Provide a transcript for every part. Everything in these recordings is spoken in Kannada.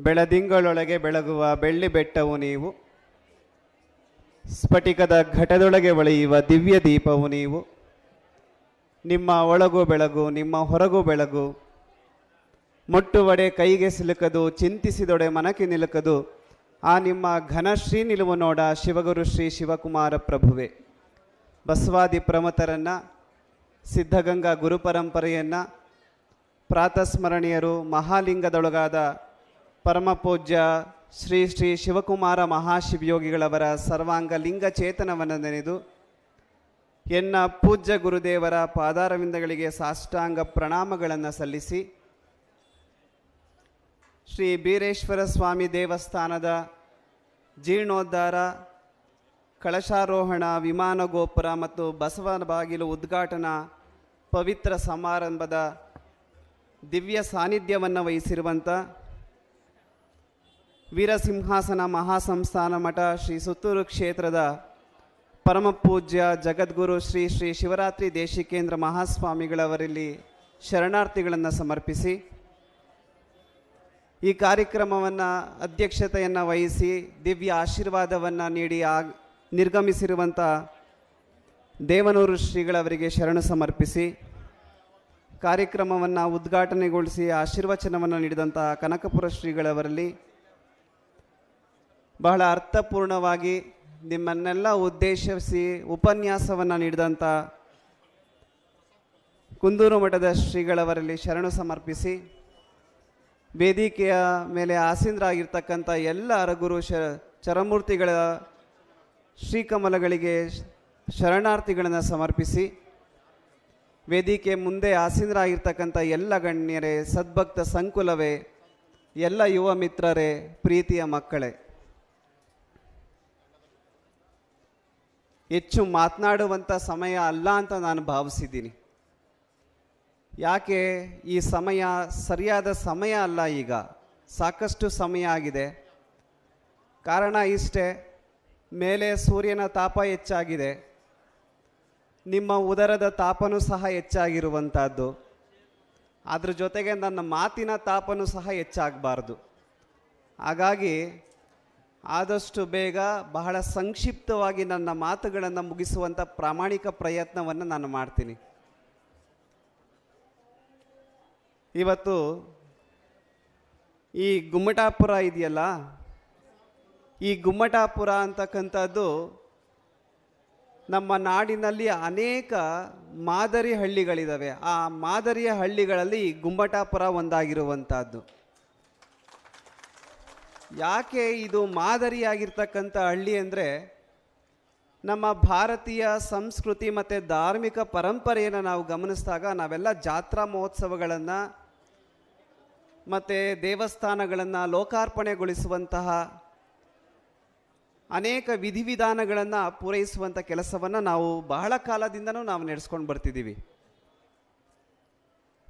ಬೆಳದಿಂಗಳೊಳಗೆ ಬೆಳಗುವ ಬೆಳ್ಳಿ ಬೆಟ್ಟವು ನೀವು. ಸ್ಫಟಿಕದ ಘಟದೊಳಗೆ ಒಳೆಯುವ ದಿವ್ಯ ದೀಪವು ನೀವು. ನಿಮ್ಮ ಒಳಗು ಬೆಳಗು, ನಿಮ್ಮ ಹೊರಗು ಬೆಳಗು. ಮುಟ್ಟುವಡೆ ಕೈಗೆ ಸಿಲುಕದು, ಚಿಂತಿಸಿದೊಡೆ ಮನಕ್ಕೆ ನಿಲುಕದು. ಆ ನಿಮ್ಮ ಘನಶ್ರೀ ನಿಲುವು ನೋಡ ಶಿವಗುರು ಶ್ರೀ ಶಿವಕುಮಾರ ಪ್ರಭುವೆ. ಬಸವಾದಿ ಪ್ರಮತರನ್ನು, ಸಿದ್ಧಗಂಗಾ ಗುರುಪರಂಪರೆಯನ್ನು ಪ್ರಾತಸ್ಮರಣೀಯರು, ಮಹಾಲಿಂಗದೊಳಗಾದ ಪರಮಪೂಜ್ಯ ಶ್ರೀ ಶ್ರೀ ಶಿವಕುಮಾರ ಮಹಾಶಿವಯೋಗಿಗಳವರ ಸರ್ವಾಂಗ ಲಿಂಗ ಚೇತನವನ್ನು ನೆನೆದು ಎನ್ನ ಪೂಜ್ಯ ಗುರುದೇವರ ಪಾದಾರವಿಂದಗಳಿಗೆ ಸಾಷ್ಟಾಂಗ ಪ್ರಣಾಮಗಳನ್ನು ಸಲ್ಲಿಸಿ ಶ್ರೀ ಬೀರೇಶ್ವರ ಸ್ವಾಮಿ ದೇವಸ್ಥಾನದ ಜೀರ್ಣೋದ್ಧಾರ, ಕಳಶಾರೋಹಣ, ವಿಮಾನ ಗೋಪುರ ಮತ್ತು ಬಸವನ ಬಾಗಿಲು ಉದ್ಘಾಟನಾ ಪವಿತ್ರ ಸಮಾರಂಭದ ದಿವ್ಯ ಸಾನ್ನಿಧ್ಯವನ್ನು ವಹಿಸಿರುವಂಥ ವೀರಸಿಂಹಾಸನ ಮಹಾಸಂಸ್ಥಾನ ಮಠ ಶ್ರೀ ಸುತ್ತೂರು ಕ್ಷೇತ್ರದ ಪರಮಪೂಜ್ಯ ಜಗದ್ಗುರು ಶ್ರೀ ಶ್ರೀ ಶಿವರಾತ್ರಿ ದೇಶಿಕೇಂದ್ರ ಮಹಾಸ್ವಾಮಿಗಳವರಲ್ಲಿ ಶರಣಾರ್ಥಿಗಳನ್ನು ಸಮರ್ಪಿಸಿ, ಈ ಕಾರ್ಯಕ್ರಮವನ್ನು ಅಧ್ಯಕ್ಷತೆಯನ್ನು ವಹಿಸಿ, ದಿವ್ಯ ಆಶೀರ್ವಾದವನ್ನು ನೀಡಿ ಆ ನಿರ್ಗಮಿಸಿರುವಂಥ ದೇವನೂರು ಶ್ರೀಗಳವರಿಗೆ ಶರಣು ಸಮರ್ಪಿಸಿ, ಕಾರ್ಯಕ್ರಮವನ್ನು ಉದ್ಘಾಟನೆಗೊಳಿಸಿ ಆಶೀರ್ವಚನವನ್ನು ನೀಡಿದಂಥ ಕನಕಪುರ ಶ್ರೀಗಳವರಲ್ಲಿ ಬಹಳ ಅರ್ಥಪೂರ್ಣವಾಗಿ ನಿಮ್ಮನ್ನೆಲ್ಲ ಉದ್ದೇಶಿಸಿ ಉಪನ್ಯಾಸವನ್ನು ನೀಡಿದಂಥ ಕುಂದೂರು ಮಠದ ಶ್ರೀಗಳವರಲ್ಲಿ ಶರಣು ಸಮರ್ಪಿಸಿ, ವೇದಿಕೆಯ ಮೇಲೆ ಆಸೀನರಾಗಿರ್ತಕ್ಕಂಥ ಎಲ್ಲ ಅರಗುರು ಶ ಚರಮೂರ್ತಿಗಳ ಶ್ರೀಕಮಲಗಳಿಗೆ ಶರಣಾರ್ಥಿಗಳನ್ನು ಸಮರ್ಪಿಸಿ, ವೇದಿಕೆ ಮುಂದೆ ಆಸೀನರಾಗಿರ್ತಕ್ಕಂಥ ಎಲ್ಲ ಗಣ್ಯರೇ, ಸದ್ಭಕ್ತ ಸಂಕುಲವೇ, ಎಲ್ಲ ಯುವ ಮಿತ್ರರೇ, ಪ್ರೀತಿಯ ಮಕ್ಕಳೇ. ಹೆಚ್ಚು ಮಾತನಾಡುವಂಥ ಸಮಯ ಅಲ್ಲ ಅಂತ ನಾನು ಭಾವಿಸಿದ್ದೀನಿ. ಯಾಕೆ ಈ ಸಮಯ ಸರಿಯಾದ ಸಮಯ ಅಲ್ಲ ಈಗ, ಸಾಕಷ್ಟು ಸಮಯ ಆಗಿದೆ. ಕಾರಣ ಇಷ್ಟೇ, ಮೇಲೆ ಸೂರ್ಯನ ತಾಪ ಹೆಚ್ಚಾಗಿದೆ. ನಿಮ್ಮ ಉದರದ ತಾಪನೂ ಸಹ ಹೆಚ್ಚಾಗಿರುವಂಥದ್ದು ಅದ್ರ ಜೊತೆಗೆ ನನ್ನ ಮಾತಿನ ತಾಪನೂ ಸಹ ಹೆಚ್ಚಾಗಬಾರ್ದು. ಹಾಗಾಗಿ ಆದಷ್ಟು ಬೇಗ ಬಹಳ ಸಂಕ್ಷಿಪ್ತವಾಗಿ ನನ್ನ ಮಾತುಗಳನ್ನು ಮುಗಿಸುವಂಥ ಪ್ರಾಮಾಣಿಕ ಪ್ರಯತ್ನವನ್ನು ನಾನು ಮಾಡ್ತೀನಿ. ಇವತ್ತು ಈ ಗುಮ್ಮಟಾಪುರ ಇದೆಯಲ್ಲ, ಈ ಗುಮ್ಮಟಾಪುರ ಅಂತಕ್ಕಂಥದ್ದು ನಮ್ಮ ನಾಡಿನಲ್ಲಿ ಅನೇಕ ಮಾದರಿ ಹಳ್ಳಿಗಳಿದ್ದಾವೆ ಆ ಮಾದರಿಯ ಹಳ್ಳಿಗಳಲ್ಲಿ ಗುಮ್ಮಟಾಪುರ ಒಂದಾಗಿರುವಂಥದ್ದು ಯಾಕೆ ಇದು ಮಾದರಿಯಾಗಿರ್ತಕ್ಕಂಥ ಹಳ್ಳಿ ಅಂದರೆ ನಮ್ಮ ಭಾರತೀಯ ಸಂಸ್ಕೃತಿ ಮತ್ತು ಧಾರ್ಮಿಕ ಪರಂಪರೆಯನ್ನು ನಾವು ಗಮನಿಸಿದಾಗ ನಾವೆಲ್ಲ ಜಾತ್ರಾ ಮಹೋತ್ಸವಗಳನ್ನು ಮತ್ತು ದೇವಸ್ಥಾನಗಳನ್ನು ಲೋಕಾರ್ಪಣೆಗೊಳಿಸುವಂತಹ ಅನೇಕ ವಿಧಿವಿಧಾನಗಳನ್ನು ಪೂರೈಸುವಂಥ ಕೆಲಸವನ್ನು ನಾವು ಬಹಳ ಕಾಲದಿಂದನೂ ನಾವು ನಡೆಸ್ಕೊಂಡು ಬರ್ತಿದ್ದೀವಿ.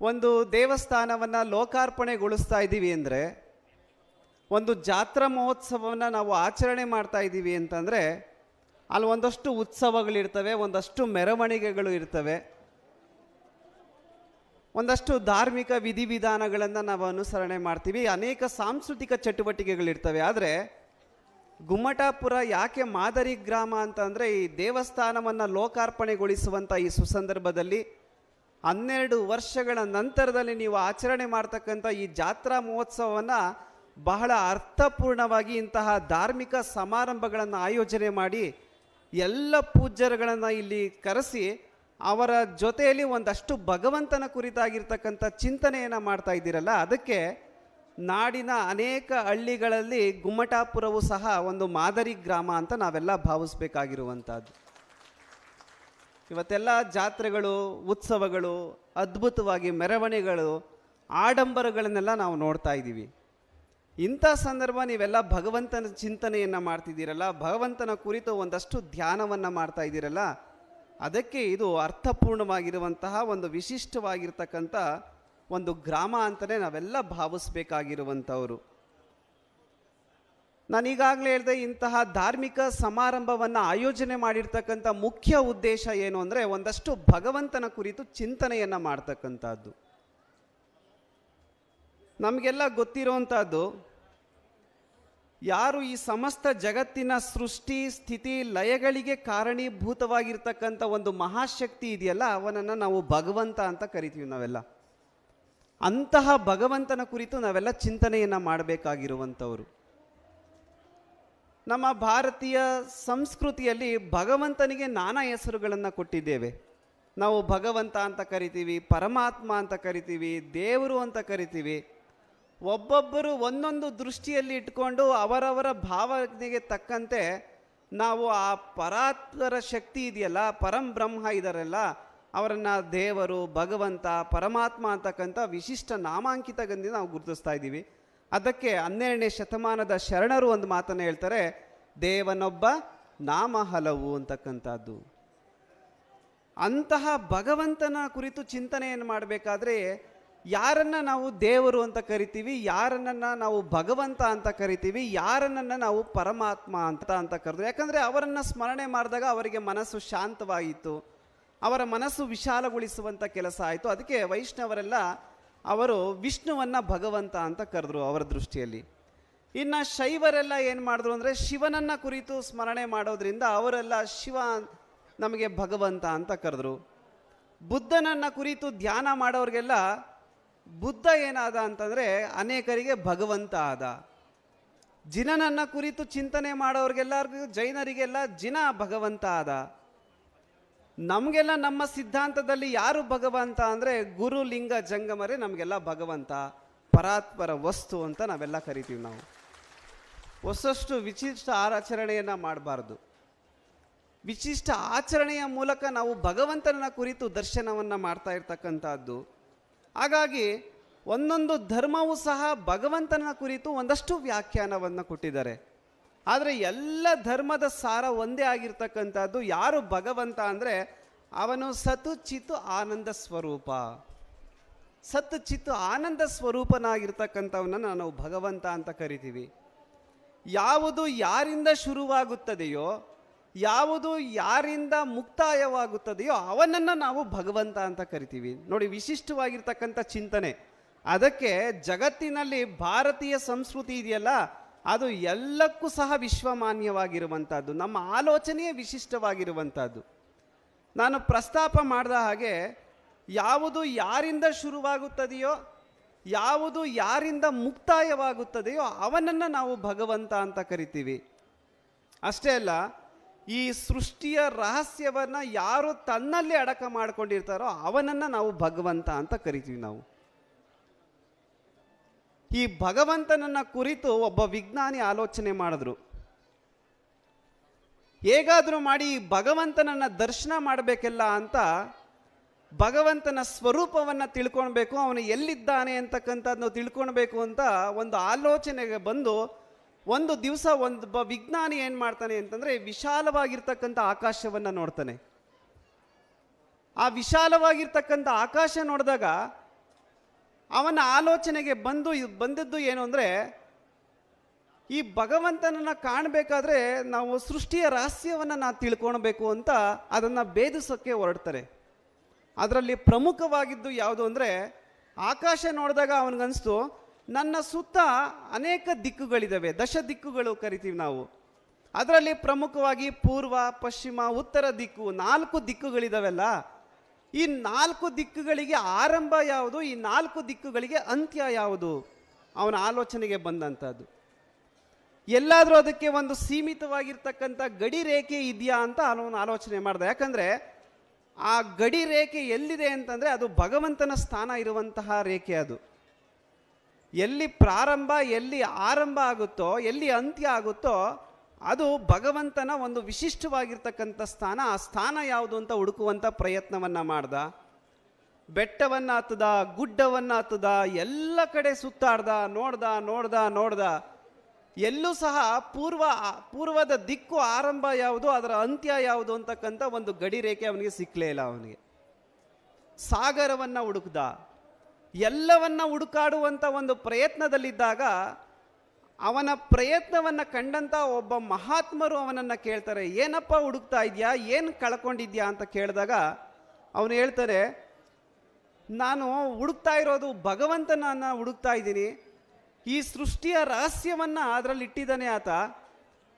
ಒಂದು ದೇವಸ್ಥಾನವನ್ನು ಲೋಕಾರ್ಪಣೆಗೊಳಿಸ್ತಾ ಇದ್ದೀವಿ ಅಂದರೆ ಒಂದು ಜಾತ್ರಾ ಮಹೋತ್ಸವವನ್ನು ನಾವು ಆಚರಣೆ ಮಾಡ್ತಾ ಇದ್ದೀವಿ ಅಂತಂದರೆ ಅಲ್ಲಿ ಒಂದಷ್ಟು ಉತ್ಸವಗಳಿರ್ತವೆ, ಒಂದಷ್ಟು ಮೆರವಣಿಗೆಗಳು ಇರ್ತವೆ. ಒಂದಷ್ಟು ಧಾರ್ಮಿಕ ವಿಧಿವಿಧಾನಗಳನ್ನು ನಾವು ಅನುಸರಣೆ ಮಾಡ್ತೀವಿ. ಅನೇಕ ಸಾಂಸ್ಕೃತಿಕ ಚಟುವಟಿಕೆಗಳಿರ್ತವೆ. ಆದರೆ ಗುಮ್ಮಟಾಪುರ ಯಾಕೆ ಮಾದರಿ ಗ್ರಾಮ ಅಂತಂದರೆ ಈ ದೇವಸ್ಥಾನವನ್ನು ಲೋಕಾರ್ಪಣೆಗೊಳಿಸುವಂಥ ಈ ಸುಸಂದರ್ಭದಲ್ಲಿ ಹನ್ನೆರಡು ವರ್ಷಗಳ ನಂತರದಲ್ಲಿ ನೀವು ಆಚರಣೆ ಮಾಡ್ತಕ್ಕಂಥ ಈ ಜಾತ್ರಾ ಮಹೋತ್ಸವವನ್ನು ಬಹಳ ಅರ್ಥಪೂರ್ಣವಾಗಿ ಇಂತಹ ಧಾರ್ಮಿಕ ಸಮಾರಂಭಗಳನ್ನು ಆಯೋಜನೆ ಮಾಡಿ ಎಲ್ಲ ಪೂಜ್ಯರುಗಳನ್ನು ಇಲ್ಲಿ ಕರೆಸಿ ಅವರ ಜೊತೆಯಲ್ಲಿ ಒಂದಷ್ಟು ಭಗವಂತನ ಕುರಿತಾಗಿರ್ತಕ್ಕಂಥ ಚಿಂತನೆಯನ್ನು ಮಾಡ್ತಾ ಇದ್ದೀರಲ್ಲ, ಅದಕ್ಕೆ ನಾಡಿನ ಅನೇಕ ಹಳ್ಳಿಗಳಲ್ಲಿ ಗುಮ್ಮಟಾಪುರವು ಸಹ ಒಂದು ಮಾದರಿ ಗ್ರಾಮ ಅಂತ ನಾವೆಲ್ಲ ಭಾವಿಸ್ಬೇಕಾಗಿರುವಂಥದ್ದು. ಇವತ್ತೆಲ್ಲ ಜಾತ್ರೆಗಳು, ಉತ್ಸವಗಳು, ಅದ್ಭುತವಾಗಿ ಮೆರವಣಿಗೆಗಳು, ಆಡಂಬರಗಳನ್ನೆಲ್ಲ ನಾವು ನೋಡ್ತಾ ಇದ್ದೀವಿ. ಇಂಥ ಸಂದರ್ಭ ನೀವೆಲ್ಲ ಭಗವಂತನ ಚಿಂತನೆಯನ್ನು ಮಾಡ್ತಿದ್ದೀರಲ್ಲ, ಭಗವಂತನ ಕುರಿತು ಒಂದಷ್ಟು ಧ್ಯಾನವನ್ನು ಮಾಡ್ತಾ ಇದ್ದೀರಲ್ಲ, ಅದಕ್ಕೆ ಇದು ಅರ್ಥಪೂರ್ಣವಾಗಿರುವಂತಹ ಒಂದು ವಿಶಿಷ್ಟವಾಗಿರ್ತಕ್ಕಂಥ ಒಂದು ಗ್ರಾಮ ಅಂತಲೇ ನಾವೆಲ್ಲ ಭಾವಿಸ್ಬೇಕಾಗಿರುವಂಥವರು. ನಾನು ಈಗಾಗಲೇ ಹೇಳಿದೆ ಇಂತಹ ಧಾರ್ಮಿಕ ಸಮಾರಂಭವನ್ನು ಆಯೋಜನೆ ಮಾಡಿರ್ತಕ್ಕಂಥ ಮುಖ್ಯ ಉದ್ದೇಶ ಏನು ಅಂದರೆ ಒಂದಷ್ಟು ಭಗವಂತನ ಕುರಿತು ಚಿಂತನೆಯನ್ನು ಮಾಡ್ತಕ್ಕಂಥದ್ದು. ನಮಗೆಲ್ಲ ಗೊತ್ತಿರೋವಂಥದ್ದು ಯಾರು ಈ ಸಮಸ್ತ ಜಗತ್ತಿನ ಸೃಷ್ಟಿ, ಸ್ಥಿತಿ, ಲಯಗಳಿಗೆ ಕಾರಣೀಭೂತವಾಗಿರ್ತಕ್ಕಂಥ ಒಂದು ಮಹಾಶಕ್ತಿ ಇದೆಯಲ್ಲ, ಅವನನ್ನು ನಾವು ಭಗವಂತ ಅಂತ ಕರಿತೀವಿ ನಾವೆಲ್ಲ. ಅಂತಹ ಭಗವಂತನ ಕುರಿತು ನಾವೆಲ್ಲ ಚಿಂತನೆಯನ್ನು ಮಾಡಬೇಕಾಗಿರುವಂಥವರು. ನಮ್ಮ ಭಾರತೀಯ ಸಂಸ್ಕೃತಿಯಲ್ಲಿ ಭಗವಂತನಿಗೆ ನಾನಾ ಹೆಸರುಗಳನ್ನು ಕೊಟ್ಟಿದ್ದೇವೆ. ನಾವು ಭಗವಂತ ಅಂತ ಕರಿತೀವಿ, ಪರಮಾತ್ಮ ಅಂತ ಕರಿತೀವಿ, ದೇವರು ಅಂತ ಕರಿತೀವಿ. ಒಬ್ಬೊಬ್ಬರು ಒಂದೊಂದು ದೃಷ್ಟಿಯಲ್ಲಿ ಇಟ್ಕೊಂಡು ಅವರವರ ಭಾವನೆಗೆ ತಕ್ಕಂತೆ ನಾವು ಆ ಪರಾತ್ಮರ ಶಕ್ತಿ ಇದೆಯಲ್ಲ, ಪರಂ ಬ್ರಹ್ಮ ಇದಾರಲ್ಲ, ಅವರನ್ನು ದೇವರು, ಭಗವಂತ, ಪರಮಾತ್ಮ ಅಂತಕ್ಕಂಥ ವಿಶಿಷ್ಟ ನಾಮಾಂಕಿತ ಗಂಧಿ ನಾವು ಗುರುತಿಸ್ತಾ ಇದ್ದೀವಿ. ಅದಕ್ಕೆ ಹನ್ನೆರಡನೇ ಶತಮಾನದ ಶರಣರು ಒಂದು ಮಾತನ್ನು ಹೇಳ್ತಾರೆ, ದೇವನೊಬ್ಬ ನಾಮ ಹಲವು ಅಂತಕ್ಕಂಥದ್ದು. ಅಂತಹ ಭಗವಂತನ ಕುರಿತು ಚಿಂತನೆಯನ್ನು ಮಾಡಬೇಕಾದ್ರೆ ಯಾರನ್ನ ನಾವು ದೇವರು ಅಂತ ಕರಿತೀವಿ, ಯಾರನ್ನ ನಾವು ಭಗವಂತ ಅಂತ ಕರಿತೀವಿ, ಯಾರನ್ನ ನಾವು ಪರಮಾತ್ಮ ಅಂತ ಅಂತ ಕರೆದ್ರು ಯಾಕಂದರೆ ಅವರನ್ನು ಸ್ಮರಣೆ ಮಾಡಿದಾಗ ಅವರಿಗೆ ಮನಸ್ಸು ಶಾಂತವಾಯಿತು, ಅವರ ಮನಸ್ಸು ವಿಶಾಲಗೊಳಿಸುವಂಥ ಕೆಲಸ ಆಯಿತು. ಅದಕ್ಕೆ ವೈಷ್ಣವರೆಲ್ಲ ಅವರು ವಿಷ್ಣುವನ್ನು ಭಗವಂತ ಅಂತ ಕರೆದ್ರು ಅವರ ದೃಷ್ಟಿಯಲ್ಲಿ. ಇನ್ನು ಶೈವರೆಲ್ಲ ಏನು ಮಾಡಿದ್ರು ಅಂದರೆ ಶಿವನನ್ನು ಕುರಿತು ಸ್ಮರಣೆ ಮಾಡೋದ್ರಿಂದ ಅವರೆಲ್ಲ ಶಿವ ನಮಗೆ ಭಗವಂತ ಅಂತ ಕರೆದ್ರು. ಬುದ್ಧನನ್ನು ಕುರಿತು ಧ್ಯಾನ ಮಾಡೋರಿಗೆಲ್ಲ ಬುದ್ಧ ಏನಾದ ಅಂತಂದರೆ ಅನೇಕರಿಗೆ ಭಗವಂತ ಆದ. ಜಿನನನ್ನ ಕುರಿತು ಚಿಂತನೆ ಮಾಡೋರಿಗೆಲ್ಲರಿಗೂ, ಜೈನರಿಗೆಲ್ಲ ಜಿನ ಭಗವಂತ ಆದ. ನಮಗೆಲ್ಲ ನಮ್ಮ ಸಿದ್ಧಾಂತದಲ್ಲಿ ಯಾರು ಭಗವಂತ ಅಂದರೆ ಗುರು, ಲಿಂಗ, ಜಂಗಮರೇ ನಮಗೆಲ್ಲ ಭಗವಂತ. ಪರಾತ್ಪರ ವಸ್ತು ಅಂತ ನಾವೆಲ್ಲ ಕರಿತೀವಿ ನಾವು. ಹೊಸಷ್ಟು ವಿಶಿಷ್ಟ ಆಚರಣೆಯನ್ನು ಮಾಡಬಾರ್ದು. ವಿಶಿಷ್ಟ ಆಚರಣೆಯ ಮೂಲಕ ನಾವು ಭಗವಂತನ ಕುರಿತು ದರ್ಶನವನ್ನು ಮಾಡ್ತಾ ಇರ್ತಕ್ಕಂಥದ್ದು. ಹಾಗಾಗಿ ಒಂದೊಂದು ಧರ್ಮವೂ ಸಹ ಭಗವಂತನ ಕುರಿತು ಒಂದಷ್ಟು ವ್ಯಾಖ್ಯಾನವನ್ನು ಕೊಟ್ಟಿದ್ದಾರೆ. ಆದರೆ ಎಲ್ಲ ಧರ್ಮದ ಸಾರ ಒಂದೇ ಆಗಿರ್ತಕ್ಕಂಥದ್ದು ಯಾರು ಭಗವಂತ ಅಂದರೆ ಅವನು ಸತು ಚಿತ್ತು ಆನಂದ ಸ್ವರೂಪ. ಸತ್ತು ಚಿತ್ತು ಆನಂದ ಸ್ವರೂಪನಾಗಿರ್ತಕ್ಕಂಥವನ್ನ ನಾವು ಭಗವಂತ ಅಂತ ಕರಿತೀವಿ. ಯಾವುದು ಯಾರಿಂದ ಶುರುವಾಗುತ್ತದೆಯೋ ಯಾವುದು ಯಾರಿಂದ ಮುಕ್ತಾಯವಾಗುತ್ತದೆಯೋ ಅವನನ್ನು ನಾವು ಭಗವಂತ ಅಂತ ಕರಿತೀವಿ. ನೋಡಿ, ವಿಶಿಷ್ಟವಾಗಿರ್ತಕ್ಕಂಥ ಚಿಂತನೆ. ಅದಕ್ಕೆ ಜಗತ್ತಿನಲ್ಲಿ ಭಾರತೀಯ ಸಂಸ್ಕೃತಿ ಇದೆಯಲ್ಲ, ಅದು ಎಲ್ಲಕ್ಕೂ ಸಹ ವಿಶ್ವಮಾನ್ಯವಾಗಿರುವಂಥದ್ದು. ನಮ್ಮ ಆಲೋಚನೆಯೇ ವಿಶಿಷ್ಟವಾಗಿರುವಂಥದ್ದು. ನಾನು ಪ್ರಸ್ತಾಪ ಮಾಡಿದ ಹಾಗೆ, ಯಾವುದು ಯಾರಿಂದ ಶುರುವಾಗುತ್ತದೆಯೋ, ಯಾವುದು ಯಾರಿಂದ ಮುಕ್ತಾಯವಾಗುತ್ತದೆಯೋ ಅವನನ್ನು ನಾವು ಭಗವಂತ ಅಂತ ಕರಿತೀವಿ. ಅಷ್ಟೇ ಅಲ್ಲ ಈ ಸೃಷ್ಟಿಯ ರಹಸ್ಯವನ್ನು ಯಾರು ತನ್ನಲ್ಲಿ ಅಡಕ ಮಾಡ್ಕೊಂಡಿರ್ತಾರೋ ಅವನನ್ನು ನಾವು ಭಗವಂತ ಅಂತ ಕರಿತೀವಿ ನಾವು. ಈ ಭಗವಂತನನ್ನ ಕುರಿತು ಒಬ್ಬ ವಿಜ್ಞಾನಿ ಆಲೋಚನೆ ಮಾಡಿದ್ರು. ಹೇಗಾದರೂ ಮಾಡಿ ಈ ಭಗವಂತನನ್ನ ದರ್ಶನ ಮಾಡಬೇಕಲ್ಲ ಅಂತ ಭಗವಂತನ ಸ್ವರೂಪವನ್ನು ತಿಳ್ಕೊಳ್ಬೇಕು, ಅವನು ಎಲ್ಲಿದ್ದಾನೆ ಅಂತಕ್ಕಂಥದ್ದನ್ನು ತಿಳ್ಕೊಳ್ಬೇಕು ಅಂತ ಒಂದು ಆಲೋಚನೆಗೆ ಬಂದು ಒಂದು ದಿವಸ ಒಂದು ವಿಜ್ಞಾನಿ ಏನು ಮಾಡ್ತಾನೆ ಅಂತಂದರೆ ವಿಶಾಲವಾಗಿರ್ತಕ್ಕಂಥ ಆಕಾಶವನ್ನು ನೋಡ್ತಾನೆ. ಆ ವಿಶಾಲವಾಗಿರ್ತಕ್ಕಂಥ ಆಕಾಶ ನೋಡಿದಾಗ ಅವನ ಆಲೋಚನೆಗೆ ಬಂದು ಬಂದದ್ದು ಏನು ಅಂದರೆ ಈ ಭಗವಂತನನ್ನು ಕಾಣಬೇಕಾದ್ರೆ ನಾವು ಸೃಷ್ಟಿಯ ರಹಸ್ಯವನ್ನು ನಾವು ತಿಳ್ಕೊಳ್ಬೇಕು ಅಂತ ಅದನ್ನು ಭೇದಿಸೋಕ್ಕೆ ಹೊರಡ್ತಾರೆ. ಅದರಲ್ಲಿ ಪ್ರಮುಖವಾಗಿದ್ದು ಯಾವುದು ಅಂದರೆ ಆಕಾಶ ನೋಡಿದಾಗ ಅವನಿಗನ್ಸ್ತು ನನ್ನ ಸುತ್ತ ಅನೇಕ ದಿಕ್ಕುಗಳಿದ್ದಾವೆ ದಶ ದಿಕ್ಕುಗಳು ಕರಿತೀವಿ ನಾವು. ಅದರಲ್ಲಿ ಪ್ರಮುಖವಾಗಿ ಪೂರ್ವ, ಪಶ್ಚಿಮ, ಉತ್ತರ ದಿಕ್ಕು ನಾಲ್ಕು ದಿಕ್ಕುಗಳಿದಾವೆಲ್ಲ. ಈ ನಾಲ್ಕು ದಿಕ್ಕುಗಳಿಗೆ ಆರಂಭ ಯಾವುದು? ಈ ನಾಲ್ಕು ದಿಕ್ಕುಗಳಿಗೆ ಅಂತ್ಯ ಯಾವುದು? ಅವನ ಆಲೋಚನೆಗೆ ಬಂದಂಥದ್ದು ಎಲ್ಲಾದರೂ ಅದಕ್ಕೆ ಒಂದು ಸೀಮಿತವಾಗಿರ್ತಕ್ಕಂಥ ಗಡಿ ರೇಖೆ ಇದೆಯಾ ಅಂತ ಅವನು ಆಲೋಚನೆ ಮಾಡ್ದ. ಯಾಕಂದರೆ ಆ ಗಡಿ ರೇಖೆ ಎಲ್ಲಿದೆ ಅಂತಂದರೆ ಅದು ಭಗವಂತನ ಸ್ಥಾನ ಇರುವಂತಹ ರೇಖೆ ಅದು. ಎಲ್ಲಿ ಪ್ರಾರಂಭ, ಎಲ್ಲಿ ಆರಂಭ ಆಗುತ್ತೋ, ಎಲ್ಲಿ ಅಂತ್ಯ ಆಗುತ್ತೋ, ಅದು ಭಗವಂತನ ಒಂದು ವಿಶಿಷ್ಟವಾಗಿರ್ತಕ್ಕಂಥ ಸ್ಥಾನ. ಆ ಸ್ಥಾನ ಯಾವುದು ಅಂತ ಹುಡುಕುವಂಥ ಪ್ರಯತ್ನವನ್ನು ಮಾಡ್ದ. ಬೆಟ್ಟವನ್ನು ಹತ್ತದ ಗುಡ್ಡವನ್ನು ಹತ್ತದ ಎಲ್ಲ ಕಡೆ ಸುತ್ತಾಡ್ದ, ನೋಡ್ದ ನೋಡ್ದ ನೋಡ್ದ. ಎಲ್ಲೂ ಸಹ ಪೂರ್ವ, ಪೂರ್ವದ ದಿಕ್ಕು ಆರಂಭ ಯಾವುದು, ಅದರ ಅಂತ್ಯ ಯಾವುದು ಅಂತಕ್ಕಂಥ ಒಂದು ಗಡಿ ರೇಖೆ ಅವನಿಗೆ ಸಿಕ್ಕಲೇ ಇಲ್ಲ ಅವನಿಗೆ. ಸಾಗರವನ್ನು ಹುಡುಕ್ದ. ಎಲ್ಲವನ್ನ ಹುಡುಕಾಡುವಂಥ ಒಂದು ಪ್ರಯತ್ನದಲ್ಲಿದ್ದಾಗ ಅವನ ಪ್ರಯತ್ನವನ್ನು ಕಂಡಂಥ ಒಬ್ಬ ಮಹಾತ್ಮರು ಅವನನ್ನು ಕೇಳ್ತಾರೆ, ಏನಪ್ಪ ಹುಡುಕ್ತಾ ಇದೆಯಾ? ಏನು ಕಳ್ಕೊಂಡಿದ್ಯಾ? ಅಂತ ಕೇಳಿದಾಗ ಅವನು ಹೇಳ್ತಾರೆ ನಾನು ಹುಡುಕ್ತಾ ಇರೋದು ಭಗವಂತನನ್ನು ಹುಡುಕ್ತಾ ಇದ್ದೀನಿ. ಈ ಸೃಷ್ಟಿಯ ರಹಸ್ಯವನ್ನ ಅದರಲ್ಲಿ ಇಟ್ಟಿದ್ದಾನೆ ಆತ.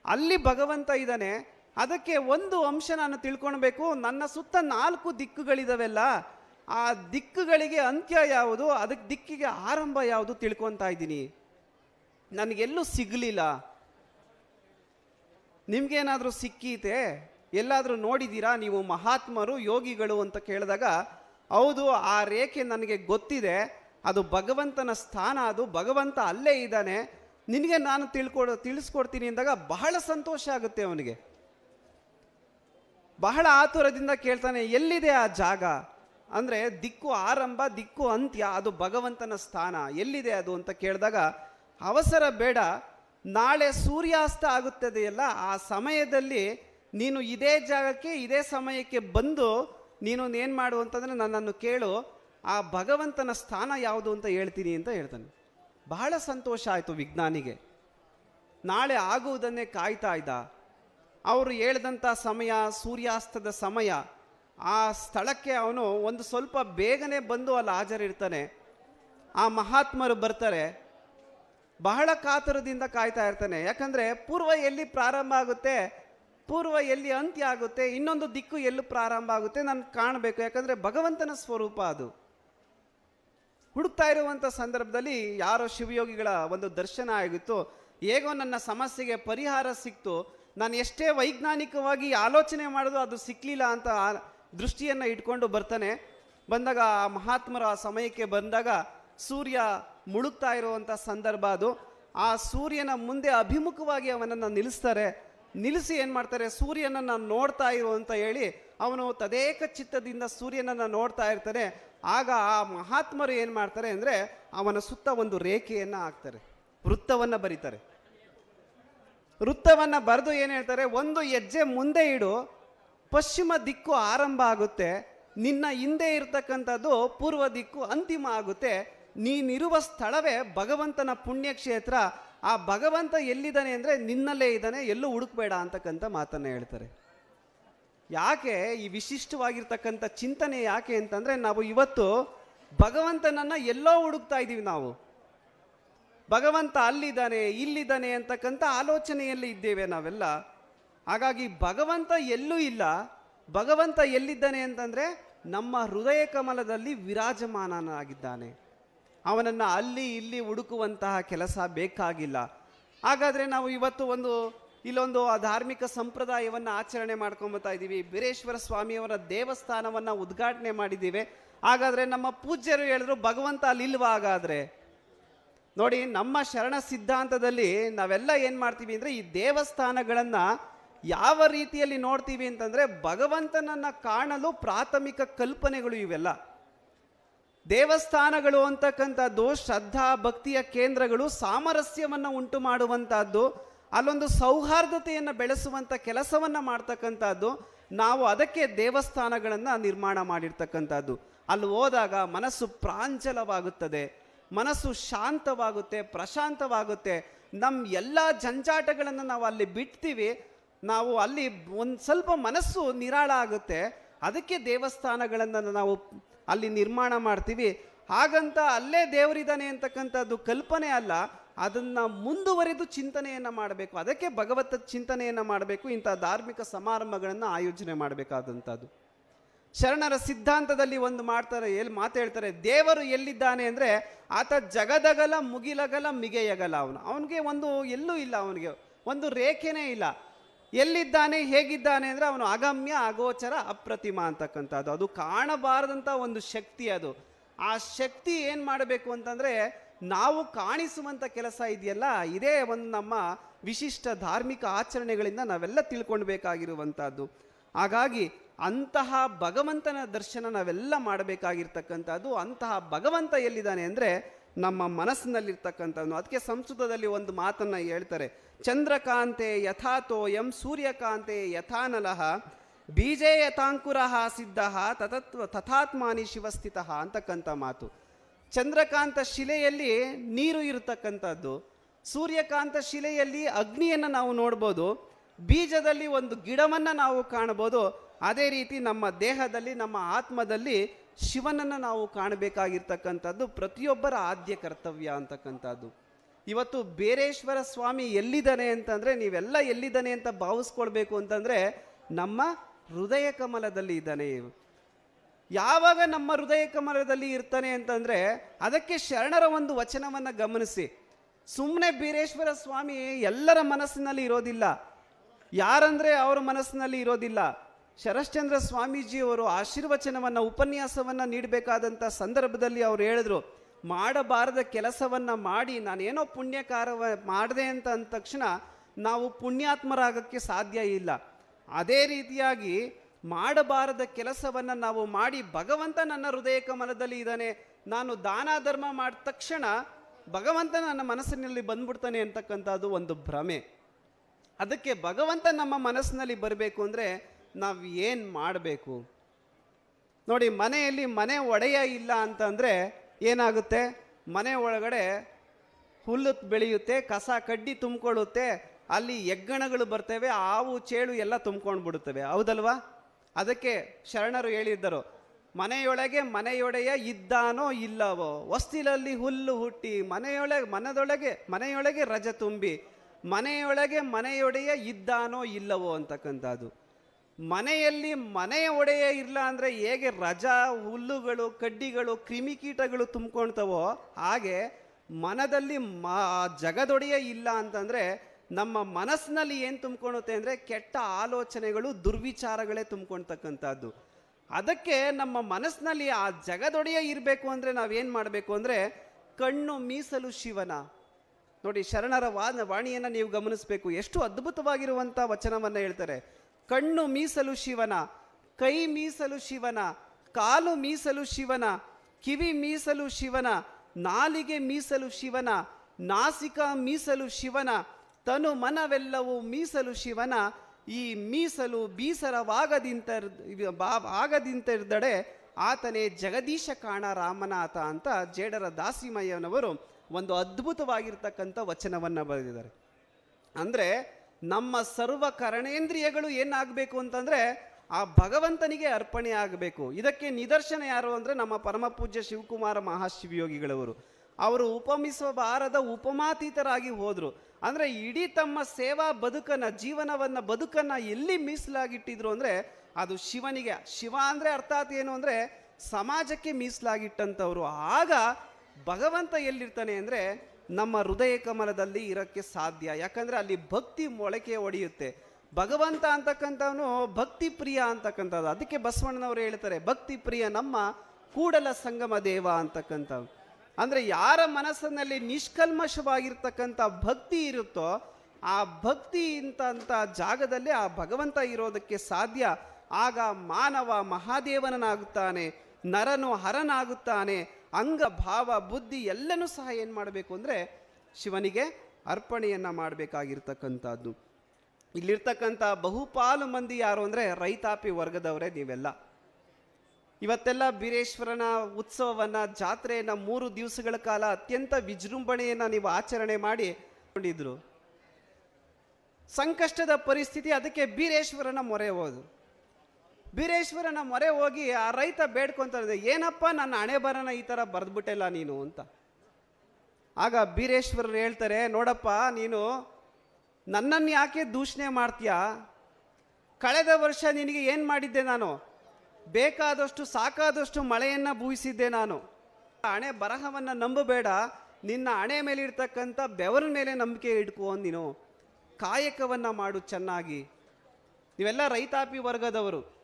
ಅಲ್ಲಿ ಭಗವಂತ ಇದ್ದಾನೆ. ಅದಕ್ಕೆ ಒಂದು ಅಂಶ ನಾನು ತಿಳ್ಕೊಳ್ಬೇಕು. ನನ್ನ ಸುತ್ತ ನಾಲ್ಕು ದಿಕ್ಕುಗಳಿದಾವೆಲ್ಲ. ಆ ದಿಕ್ಕುಗಳಿಗೆ ಅಂತ್ಯ ಯಾವುದು? ಅದಕ್ಕೆ ದಿಕ್ಕಿಗೆ ಆರಂಭ ಯಾವುದು ತಿಳ್ಕೊತಾ ಇದ್ದೀನಿ. ನನಗೆಲ್ಲೂ ಸಿಗಲಿಲ್ಲ. ನಿಮ್ಗೇನಾದರೂ ಸಿಕ್ಕೀತೆ? ಎಲ್ಲಾದರೂ ನೋಡಿದ್ದೀರಾ ನೀವು ಮಹಾತ್ಮರು, ಯೋಗಿಗಳು ಅಂತ ಕೇಳಿದಾಗ, ಹೌದು, ಆ ರೇಖೆ ನನಗೆ ಗೊತ್ತಿದೆ. ಅದು ಭಗವಂತನ ಸ್ಥಾನ, ಅದು ಭಗವಂತ ಅಲ್ಲೇ ಇದ್ದಾನೆ. ನಿನಗೆ ನಾನು ತಿಳ್ಕೊ ತಿಳಿಸ್ಕೊಡ್ತೀನಿ ಅಂದಾಗ ಬಹಳ ಸಂತೋಷ ಆಗುತ್ತೆ ಅವನಿಗೆ. ಬಹಳ ಆತುರದಿಂದ ಕೇಳ್ತಾನೆ, ಎಲ್ಲಿದೆ ಆ ಜಾಗ? ಅಂದರೆ ದಿಕ್ಕು ಆರಂಭ, ದಿಕ್ಕು ಅಂತ್ಯ, ಅದು ಭಗವಂತನ ಸ್ಥಾನ. ಎಲ್ಲಿದೆ ಅದು ಅಂತ ಕೇಳಿದಾಗ, ಅವಸರ ಬೇಡ, ನಾಳೆ ಸೂರ್ಯಾಸ್ತ ಆಗುತ್ತದೆಯಲ್ಲ, ಆ ಸಮಯದಲ್ಲಿ ನೀನು ಇದೇ ಜಾಗಕ್ಕೆ, ಇದೇ ಸಮಯಕ್ಕೆ ಬಂದು ನೀನು ಏನು ಮಾಡು ಅಂತಂದರೆ ನನ್ನನ್ನು ಕೇಳು, ಆ ಭಗವಂತನ ಸ್ಥಾನ ಯಾವುದು ಅಂತ ಹೇಳ್ತೀನಿ ಅಂತ ಹೇಳ್ತಾನೆ. ಬಹಳ ಸಂತೋಷ ಆಯಿತು ವಿಜ್ಞಾನಿಗೆ. ನಾಳೆ ಆಗುವುದನ್ನೇ ಕಾಯ್ತಾ ಇದ್ದ. ಅವರು ಹೇಳಿದಂಥ ಸಮಯ, ಸೂರ್ಯಾಸ್ತದ ಸಮಯ ಆ ಸ್ಥಳಕ್ಕೆ ಅವನು ಒಂದು ಸ್ವಲ್ಪ ಬೇಗನೆ ಬಂದು ಅಲ್ಲಿ ಹಾಜರಿರ್ತಾನೆ. ಆ ಮಹಾತ್ಮರು ಬರ್ತಾರೆ. ಬಹಳ ಕಾತರದಿಂದ ಕಾಯ್ತಾ ಇರ್ತಾನೆ. ಯಾಕಂದರೆ ಪೂರ್ವ ಎಲ್ಲಿ ಪ್ರಾರಂಭ ಆಗುತ್ತೆ, ಪೂರ್ವ ಎಲ್ಲಿ ಅಂತ್ಯ ಆಗುತ್ತೆ, ಇನ್ನೊಂದು ದಿಕ್ಕು ಎಲ್ಲಿ ಪ್ರಾರಂಭ ಆಗುತ್ತೆ ನಾನು ಕಾಣಬೇಕು. ಯಾಕಂದರೆ ಭಗವಂತನ ಸ್ವರೂಪ ಅದು. ಹುಡುಕ್ತಾ ಇರುವಂಥ ಸಂದರ್ಭದಲ್ಲಿ ಯಾರೋ ಶಿವಯೋಗಿಗಳ ಒಂದು ದರ್ಶನ ಆಗಿತ್ತು. ಹೇಗೋ ನನ್ನ ಸಮಸ್ಯೆಗೆ ಪರಿಹಾರ ಸಿಕ್ತು. ನಾನು ಎಷ್ಟೇ ವೈಜ್ಞಾನಿಕವಾಗಿ ಆಲೋಚನೆ ಮಾಡೋದು ಅದು ಸಿಕ್ಕಲಿಲ್ಲ ಅಂತ ದೃಷ್ಟಿಯನ್ನು ಇಟ್ಕೊಂಡು ಬರ್ತಾನೆ. ಬಂದಾಗ ಆ ಮಹಾತ್ಮರ ಸಮಯಕ್ಕೆ ಬಂದಾಗ ಸೂರ್ಯ ಮುಳುಗ್ತಾ ಇರುವಂಥ ಸಂದರ್ಭ ಅದು. ಆ ಸೂರ್ಯನ ಮುಂದೆ ಅಭಿಮುಖವಾಗಿ ಅವನನ್ನು ನಿಲ್ಲಿಸ್ತಾರೆ. ನಿಲ್ಲಿಸಿ ಏನು ಮಾಡ್ತಾರೆ? ಸೂರ್ಯನನ್ನು ನೋಡ್ತಾ ಇರು ಅಂತ ಹೇಳಿ ಅವನು ತದೇಕ ಚಿತ್ತದಿಂದ ಸೂರ್ಯನನ್ನು ನೋಡ್ತಾ ಇರ್ತಾನೆ. ಆಗ ಆ ಮಹಾತ್ಮರು ಏನು ಮಾಡ್ತಾರೆ ಅಂದರೆ ಅವನ ಸುತ್ತ ಒಂದು ರೇಖೆಯನ್ನು ಹಾಕ್ತಾರೆ. ವೃತ್ತವನ್ನು ಬರೀತಾರೆ. ವೃತ್ತವನ್ನು ಬರೆದು ಏನು ಹೇಳ್ತಾರೆ? ಒಂದು ಹೆಜ್ಜೆ ಮುಂದೆ ಇಡು. ಪಶ್ಚಿಮ ದಿಕ್ಕು ಆರಂಭ ಆಗುತ್ತೆ, ನಿನ್ನ ಹಿಂದೆ ಇರತಕ್ಕಂಥದ್ದು ಪೂರ್ವ ದಿಕ್ಕು ಅಂತಿಮ ಆಗುತ್ತೆ. ನೀನಿರುವ ಸ್ಥಳವೇ ಭಗವಂತನ ಪುಣ್ಯಕ್ಷೇತ್ರ. ಆ ಭಗವಂತ ಎಲ್ಲಿದ್ದಾನೆ ಅಂದರೆ ನಿನ್ನಲ್ಲೇ ಇದ್ದಾನೆ, ಎಲ್ಲೂ ಹುಡುಕ್ಬೇಡ ಅಂತಕ್ಕಂಥ ಮಾತನ್ನು ಹೇಳ್ತಾರೆ. ಯಾಕೆ ಈ ವಿಶಿಷ್ಟವಾಗಿರ್ತಕ್ಕಂಥ ಚಿಂತನೆ ಯಾಕೆ ಅಂತಂದರೆ ನಾವು ಇವತ್ತು ಭಗವಂತನನ್ನು ಎಲ್ಲೋ ಹುಡುಕ್ತಾ ಇದ್ದೀವಿ ನಾವು. ಭಗವಂತ ಅಲ್ಲಿದ್ದಾನೆ, ಇಲ್ಲಿದ್ದಾನೆ ಅಂತಕ್ಕಂಥ ಆಲೋಚನೆಯಲ್ಲಿ ಇದ್ದೇವೆ ನಾವೆಲ್ಲ. ಹಾಗಾಗಿ ಭಗವಂತ ಎಲ್ಲೂ ಇಲ್ಲ. ಭಗವಂತ ಎಲ್ಲಿದ್ದಾನೆ ಅಂತಂದರೆ ನಮ್ಮ ಹೃದಯ ಕಮಲದಲ್ಲಿ ವಿರಾಜಮಾನನಾಗಿದ್ದಾನೆ. ಅವನನ್ನು ಅಲ್ಲಿ ಇಲ್ಲಿ ಹುಡುಕುವಂತಹ ಕೆಲಸ ಬೇಕಾಗಿಲ್ಲ. ಹಾಗಾದರೆ ನಾವು ಇವತ್ತು ಒಂದು ಇಲ್ಲೊಂದು ಆ ಧಾರ್ಮಿಕ ಸಂಪ್ರದಾಯವನ್ನು ಆಚರಣೆ ಮಾಡ್ಕೊಂಬತ್ತಾ ಇದ್ದೀವಿ ಬೀರೇಶ್ವರ ಸ್ವಾಮಿಯವರ ದೇವಸ್ಥಾನವನ್ನು ಉದ್ಘಾಟನೆ ಮಾಡಿದ್ದೀವಿ ಹಾಗಾದರೆ ನಮ್ಮ ಪೂಜ್ಯರು ಹೇಳಿದ್ರು, ಭಗವಂತ ಅಲ್ಲಿಲ್ವ ಹಾಗಾದರೆ? ನೋಡಿ, ನಮ್ಮ ಶರಣ ಸಿದ್ಧಾಂತದಲ್ಲಿ ನಾವೆಲ್ಲ ಏನು ಮಾಡ್ತೀವಿ ಅಂದರೆ ಈ ದೇವಸ್ಥಾನಗಳನ್ನು ಯಾವ ರೀತಿಯಲ್ಲಿ ನೋಡ್ತೀವಿ ಅಂತಂದರೆ ಭಗವಂತನನ್ನು ಕಾಣಲು ಪ್ರಾಥಮಿಕ ಕಲ್ಪನೆಗಳು ಇವೆಲ್ಲ. ದೇವಸ್ಥಾನಗಳು ಅಂತಕ್ಕಂಥದ್ದು, ಶ್ರದ್ಧಾ, ಭಕ್ತಿಯ ಕೇಂದ್ರಗಳು ಸಾಮರಸ್ಯವನ್ನು ಉಂಟು ಮಾಡುವಂಥದ್ದು, ಅಲ್ಲೊಂದು ಸೌಹಾರ್ದತೆಯನ್ನು ಬೆಳೆಸುವಂಥ ಕೆಲಸವನ್ನು ಮಾಡ್ತಕ್ಕಂಥದ್ದು, ನಾವು ಅದಕ್ಕೆ ದೇವಸ್ಥಾನಗಳನ್ನು ನಿರ್ಮಾಣ ಮಾಡಿರ್ತಕ್ಕಂಥದ್ದು. ಅಲ್ಲಿ ಹೋದಾಗ ಮನಸ್ಸು ಪ್ರಾಂಚಲವಾಗುತ್ತದೆ ಮನಸ್ಸು ಶಾಂತವಾಗುತ್ತೆ, ಪ್ರಶಾಂತವಾಗುತ್ತೆ. ನಮ್ಮ ಎಲ್ಲ ಜಂಜಾಟಗಳನ್ನು ನಾವು ಅಲ್ಲಿ ಬಿಡ್ತೀವಿ ನಾವು ಅಲ್ಲಿ ಒಂದು ಸ್ವಲ್ಪ ಮನಸ್ಸು ನಿರಾಳ ಆಗುತ್ತೆ. ಅದಕ್ಕೆ ದೇವಸ್ಥಾನಗಳನ್ನು ನಾವು ಅಲ್ಲಿ ನಿರ್ಮಾಣ ಮಾಡ್ತೀವಿ. ಹಾಗಂತ ಅಲ್ಲೇ ದೇವರಿದ್ದಾನೆ ಅಂತಕ್ಕಂಥದ್ದು ಕಲ್ಪನೆ ಅಲ್ಲ. ಅದನ್ನು ಮುಂದುವರೆದು ಚಿಂತನೆಯನ್ನು ಮಾಡಬೇಕು. ಅದಕ್ಕೆ ಭಗವತ ಚಿಂತನೆಯನ್ನು ಮಾಡಬೇಕು. ಇಂಥ ಧಾರ್ಮಿಕ ಸಮಾರಂಭಗಳನ್ನು ಆಯೋಜನೆ ಮಾಡಬೇಕಾದಂಥದ್ದು. ಶರಣರ ಸಿದ್ಧಾಂತದಲ್ಲಿ ಒಂದು ಮಾಡ್ತಾರೆ ಎಲ್ಲಿ ಮಾತು ಹೇಳ್ತಾರೆ, ದೇವರು ಎಲ್ಲಿದ್ದಾನೆ ಅಂದರೆ ಆತ ಜಗದಗಲ ಮುಗಿಲಗಲ ಮಿಗೆಯಗಲ ಅವನು. ಅವನಿಗೆ ಒಂದು ಎಲ್ಲೂ ಇಲ್ಲ ಅವನಿಗೆ. ಒಂದು ರೇಖೆನೇ ಇಲ್ಲ. ಎಲ್ಲಿದ್ದಾನೆ, ಹೇಗಿದ್ದಾನೆ ಅಂದರೆ ಅವನು ಅಗಮ್ಯ, ಅಗೋಚರ, ಅಪ್ರತಿಮ ಅಂತಕ್ಕಂಥದ್ದು. ಅದು ಕಾಣಬಾರದಂಥ ಒಂದು ಶಕ್ತಿ ಅದು. ಆ ಶಕ್ತಿ ಏನು ಮಾಡಬೇಕು ಅಂತಂದರೆ ನಾವು ಕಾಣಿಸುವಂಥ ಕೆಲಸ ಇದೆಯಲ್ಲ, ಇದೇ ಒಂದು ನಮ್ಮ ವಿಶಿಷ್ಟ ಧಾರ್ಮಿಕ ಆಚರಣೆಗಳಿಂದ ನಾವೆಲ್ಲ ತಿಳ್ಕೊಳ್ಬೇಕಾಗಿರುವಂಥದ್ದು. ಹಾಗಾಗಿ ಅಂತಹ ಭಗವಂತನ ದರ್ಶನ ನಾವೆಲ್ಲ ಮಾಡಬೇಕಾಗಿರ್ತಕ್ಕಂಥದ್ದು, ಅಂತಹ ಭಗವಂತ ಎಲ್ಲಿದ್ದಾನೆ ಅಂದರೆ ನಮ್ಮ ಮನಸ್ಸಿನಲ್ಲಿರ್ತಕ್ಕಂಥದ್ದು. ಅದಕ್ಕೆ ಸಂಸ್ಕೃತದಲ್ಲಿ ಒಂದು ಮಾತನ್ನು ಹೇಳ್ತಾರೆ. ಚಂದ್ರಕಾಂತೆ ಯಥಾತೋಯಂ ಸೂರ್ಯಕಾಂತೆ ಯಥಾನಲಹ ಬೀಜೇ ಯಥಾಂಕುರ ಸಿದ್ಧ ತತತ್ವ ತಥಾತ್ಮಾನಿ ಶಿವಸ್ಥಿತ ಅಂತಕ್ಕಂಥ ಮಾತು. ಚಂದ್ರಕಾಂತ ಶಿಲೆಯಲ್ಲಿ ನೀರು ಇರತಕ್ಕಂಥದ್ದು. ಸೂರ್ಯಕಾಂತ ಶಿಲೆಯಲ್ಲಿ ಅಗ್ನಿಯನ್ನು ನಾವು ನೋಡ್ಬೋದು. ಬೀಜದಲ್ಲಿ ಒಂದು ಗಿಡವನ್ನು ನಾವು ಕಾಣ್ಬೋದು. ಅದೇ ರೀತಿ ನಮ್ಮ ದೇಹದಲ್ಲಿ, ನಮ್ಮ ಆತ್ಮದಲ್ಲಿ ಶಿವನನ್ನು ನಾವು ಕಾಣಬೇಕಾಗಿರ್ತಕ್ಕಂಥದ್ದು ಪ್ರತಿಯೊಬ್ಬರ ಆದ್ಯ ಕರ್ತವ್ಯ ಅಂತಕ್ಕಂಥದ್ದು. ಇವತ್ತು ಬೇರೇಶ್ವರ ಸ್ವಾಮಿ ಎಲ್ಲಿದ್ದಾನೆ ಅಂತಂದರೆ ನೀವೆಲ್ಲ ಎಲ್ಲಿದ್ದಾನೆ ಅಂತ ಭಾವಿಸ್ಕೊಳ್ಬೇಕು ಅಂತಂದರೆ ನಮ್ಮ ಹೃದಯ ಕಮಲದಲ್ಲಿ ಇದ್ದಾನೆ ಯಾವಾಗ ನಮ್ಮ ಹೃದಯ ಕಮಲದಲ್ಲಿ ಇರ್ತಾನೆ ಅಂತಂದರೆ ಅದಕ್ಕೆ ಶರಣರ ಒಂದು ವಚನವನ್ನು ಗಮನಿಸಿ. ಸುಮ್ಮನೆ ಬೀರೇಶ್ವರ ಸ್ವಾಮಿ ಎಲ್ಲರ ಮನಸ್ಸಿನಲ್ಲಿ ಇರೋದಿಲ್ಲ. ಯಾರಂದರೆ ಅವರ ಮನಸ್ಸಿನಲ್ಲಿ ಇರೋದಿಲ್ಲ. ಶರಶ್ಚಂದ್ರ ಸ್ವಾಮೀಜಿಯವರು ಆಶೀರ್ವಚನವನ್ನು, ಉಪನ್ಯಾಸವನ್ನು ನೀಡಬೇಕಾದಂಥ ಸಂದರ್ಭದಲ್ಲಿ ಅವರು ಹೇಳಿದ್ರು, ಮಾಡಬಾರದ ಕೆಲಸವನ್ನು ಮಾಡಿ, ನಾನೇನೋ ಪುಣ್ಯಕಾರವ ಮಾಡಿದೆ ಅಂತ ಅಂದ ತಕ್ಷಣ ನಾವು ಪುಣ್ಯಾತ್ಮರಾಗಕ್ಕೆ ಸಾಧ್ಯ ಇಲ್ಲ. ಅದೇ ರೀತಿಯಾಗಿ ಮಾಡಬಾರದ ಕೆಲಸವನ್ನು ನಾವು ಮಾಡಿ ಭಗವಂತ ನನ್ನ ಹೃದಯ ಕಮಲದಲ್ಲಿ ಇದ್ದಾನೆ, ನಾನು ದಾನ ಧರ್ಮ ಮಾಡಿದ ತಕ್ಷಣ ಭಗವಂತ ನನ್ನ ಮನಸ್ಸಿನಲ್ಲಿ ಬಂದ್ಬಿಡ್ತಾನೆ ಅಂತಕ್ಕಂಥದ್ದು ಒಂದು ಭ್ರಮೆ. ಅದಕ್ಕೆ ಭಗವಂತ ನಮ್ಮ ಮನಸ್ಸಿನಲ್ಲಿ ಬರಬೇಕು ಅಂದರೆ ನಾವು ಏನು ಮಾಡಬೇಕು? ನೋಡಿ, ಮನೆಯಲ್ಲಿ ಮನೆ ಒಡೆಯ ಇಲ್ಲ ಅಂತಂದರೆ ಏನಾಗುತ್ತೆ? ಮನೆ ಒಳಗಡೆ ಹುಲ್ಲು ಬೆಳೆಯುತ್ತೆ, ಕಸ ಕಡ್ಡಿ ತುಂಬಿಕೊಳ್ಳುತ್ತೆ, ಅಲ್ಲಿ ಹೆಗ್ಗಣಗಳು ಬರ್ತವೆ, ಆವು, ಚೇಳು ಎಲ್ಲ ತುಂಬ್ಕೊಂಡು ಬಿಡುತ್ತವೆ. ಹೌದಲ್ವಾ? ಅದಕ್ಕೆ ಶರಣರು ಹೇಳಿದ್ದರು, ಮನೆಯೊಳಗೆ ಮನೆಯೊಡೆಯ ಇದ್ದಾನೋ ಇಲ್ಲವೋ, ಹೊಸ್ತಿಲಲ್ಲಿ ಹುಲ್ಲು ಹುಟ್ಟಿ ಮನೆಯೊಳಗೆ ಮನದೊಳಗೆ, ಮನೆಯೊಳಗೆ ರಜ ತುಂಬಿ, ಮನೆಯೊಳಗೆ ಮನೆಯೊಡೆಯ ಇದ್ದಾನೋ ಇಲ್ಲವೋ ಅಂತಕ್ಕಂಥದ್ದು. ಮನೆಯಲ್ಲಿ ಮನೆಯ ಒಡೆಯ ಇಲ್ಲ ಅಂದರೆ ಹೇಗೆ ರಜ, ಹುಲ್ಲುಗಳು, ಕಡ್ಡಿಗಳು ಕ್ರಿಮಿಕೀಟಗಳು ತುಂಬ್ಕೊಳ್ತವೋ ಹಾಗೆ ಮನದಲ್ಲಿ ಮ, ಜಗದೊಡೆಯ ಇಲ್ಲ ಅಂತಂದರೆ ನಮ್ಮ ಮನಸ್ಸಿನಲ್ಲಿ ಏನು ತುಂಬ್ಕೊಳುತ್ತೆ ಅಂದರೆ ಕೆಟ್ಟ ಆಲೋಚನೆಗಳು, ದುರ್ವಿಚಾರಗಳೇ ತುಂಬ್ಕೊಳ್ತಕ್ಕಂಥದ್ದು ಅದಕ್ಕೆ ನಮ್ಮ ಮನಸ್ಸಿನಲ್ಲಿ ಆ ಜಗದೊಡೆಯ ಇರಬೇಕು ಅಂದರೆ ನಾವೇನು ಮಾಡಬೇಕು ಅಂದರೆ ಕಣ್ಣು ಮೀಸಲು ಶಿವನ. ನೋಡಿ ಶರಣರ ವಾಣಿಯನ್ನು ನೀವು ಗಮನಿಸಬೇಕು. ಎಷ್ಟು ಅದ್ಭುತವಾಗಿರುವಂಥ ವಚನವನ್ನು ಹೇಳ್ತಾರೆ. ಕಣ್ಣು ಮೀಸಲು ಶಿವನ, ಕೈ ಮೀಸಲು ಶಿವನ, ಕಾಲು ಮೀಸಲು ಶಿವನ, ಕಿವಿ ಮೀಸಲು ಶಿವನ, ನಾಲಿಗೆ ಮೀಸಲು ಶಿವನ, ನಾಸಿಕ ಮೀಸಲು ಶಿವನ, ತನು ಮನವೆಲ್ಲವೂ ಮೀಸಲು ಶಿವನ, ಈ ಮೀಸಲು ಬೀಸರವಾಗದಿಂತ ಆಗದಿಂತಿರ್ದಡೆ ಆತನೇ ಜಗದೀಶ ಕಾಣ ರಾಮನಾಥ ಅಂತ ಜೇಡರ ದಾಸಿಮಯ್ಯನವರು ಒಂದು ಅದ್ಭುತವಾಗಿರ್ತಕ್ಕಂಥ ವಚನವನ್ನು ಬರೆದಿದ್ದಾರೆ. ಅಂದರೆ ನಮ್ಮ ಸರ್ವ ಕರಣೇಂದ್ರಿಯಗಳು ಏನಾಗಬೇಕು ಅಂತಂದರೆ ಆ ಭಗವಂತನಿಗೆ ಅರ್ಪಣೆ ಆಗಬೇಕು. ಇದಕ್ಕೆ ನಿದರ್ಶನ ಯಾರು ಅಂದರೆ ನಮ್ಮ ಪರಮ ಪೂಜ್ಯ ಶಿವಕುಮಾರ ಮಹಾಶಿವಯೋಗಿಗಳವರು. ಅವರು ಉಪಮಿಸಬಾರದ ಉಪಮಾತೀತರಾಗಿ ಹೋದರು. ಅಂದರೆ ಇಡೀ ತಮ್ಮ ಸೇವಾ ಬದುಕನ್ನು, ಜೀವನವನ್ನು ಬದುಕನ್ನು ಎಲ್ಲಿ ಮೀಸಲಾಗಿಟ್ಟಿದ್ರು ಅಂದರೆ ಅದು ಶಿವನಿಗೆ. ಶಿವ ಅಂದರೆ ಅರ್ಥಾತ್ ಏನು ಅಂದರೆ ಸಮಾಜಕ್ಕೆ ಮೀಸಲಾಗಿಟ್ಟಂಥವ್ರು ಆಗ ಭಗವಂತ ಎಲ್ಲಿರ್ತಾನೆ ಅಂದರೆ ನಮ್ಮ ಹೃದಯ ಕಮಲದಲ್ಲಿ ಇರೋಕ್ಕೆ ಸಾಧ್ಯ. ಯಾಕಂದರೆ ಅಲ್ಲಿ ಭಕ್ತಿ ಮೊಳಕೆ ಒಡೆಯುತ್ತೆ. ಭಗವಂತ ಅಂತಕ್ಕಂಥವನು ಭಕ್ತಿ ಪ್ರಿಯ ಅಂತಕ್ಕಂಥದ್ದು. ಅದಕ್ಕೆ ಬಸವಣ್ಣನವರು ಹೇಳ್ತಾರೆ, ಭಕ್ತಿ ಪ್ರಿಯ ನಮ್ಮ ಕೂಡಲ ಸಂಗಮ ದೇವ ಅಂತಕ್ಕಂಥದ್ದು ಅಂದರೆ ಯಾರ ಮನಸ್ಸಿನಲ್ಲಿ ನಿಷ್ಕಲ್ಮಶವಾಗಿರ್ತಕ್ಕಂಥ ಭಕ್ತಿ ಇರುತ್ತೋ, ಆ ಭಕ್ತಿ ಇಂಥ ಜಾಗದಲ್ಲಿ ಆ ಭಗವಂತ ಇರೋದಕ್ಕೆ ಸಾಧ್ಯ. ಆಗ ಮಾನವ ಮಹಾದೇವನನಾಗುತ್ತಾನೆ, ನರನು ಹರನಾಗುತ್ತಾನೆ ಅಂಗ, ಭಾವ, ಬುದ್ಧಿ ಎಲ್ಲನೂ ಸಹ ಏನು ಮಾಡಬೇಕು ಅಂದರೆ ಶಿವನಿಗೆ ಅರ್ಪಣೆಯನ್ನು ಮಾಡಬೇಕಾಗಿರ್ತಕ್ಕಂಥದ್ದು. ಇಲ್ಲಿರ್ತಕ್ಕಂಥ ಬಹುಪಾಲು ಮಂದಿ ಯಾರು ಅಂದರೆ ರೈತಾಪಿ ವರ್ಗದವರೇ ನೀವೆಲ್ಲ. ಇವತ್ತೆಲ್ಲ ಬೀರೇಶ್ವರನ ಉತ್ಸವವನ್ನು, ಜಾತ್ರೆಯನ್ನು ಮೂರು ದಿವಸಗಳ ಕಾಲ ಅತ್ಯಂತ ವಿಜೃಂಭಣೆಯನ್ನು ನೀವು ಆಚರಣೆ ಮಾಡಿ ಕೊಂಡಿದ್ರು. ಸಂಕಷ್ಟದ ಪರಿಸ್ಥಿತಿ, ಅದಕ್ಕೆ ಬೀರೇಶ್ವರನ ಮೊರೆ ಹೋದು ಬೀರೇಶ್ವರನ ಮೊರೆ ಹೋಗಿ ಆ ರೈತ ಬೇಡ್ಕೊಂತಾರೆ ಏನಪ್ಪ ನನ್ನ ಹಣೆ ಬರನ ಈ ಥರ ಬರೆದ್ಬಿಟ್ಟಿಲ್ಲ ನೀನು? ಅಂತ. ಆಗ ಬೀರೇಶ್ವರರು ಹೇಳ್ತಾರೆ, ನೋಡಪ್ಪ, ನೀನು ನನ್ನನ್ನು ಯಾಕೆ ದೂಷಣೆ ಮಾಡ್ತೀಯಾ? ಕಳೆದ ವರ್ಷ ನಿನಗೆ ಏನು ಮಾಡಿದ್ದೆ ನಾನು? ಬೇಕಾದಷ್ಟು, ಸಾಕಾದಷ್ಟು ಮಳೆಯನ್ನು ಬೂಯಿಸಿದ್ದೆ ನಾನು. ಹಣೆ ಬರಹವನ್ನು ನಂಬಬೇಡ. ನಿನ್ನ ಹಣೆ ಮೇಲೆ ಇರ್ತಕ್ಕಂಥ ಬೆವರ ಮೇಲೆ ನಂಬಿಕೆ ಇಟ್ಕೋ ನೀನು. ಕಾಯಕವನ್ನು ಮಾಡು ಚೆನ್ನಾಗಿ. ನೀವೆಲ್ಲ ರೈತಾಪಿ ವರ್ಗದವರು.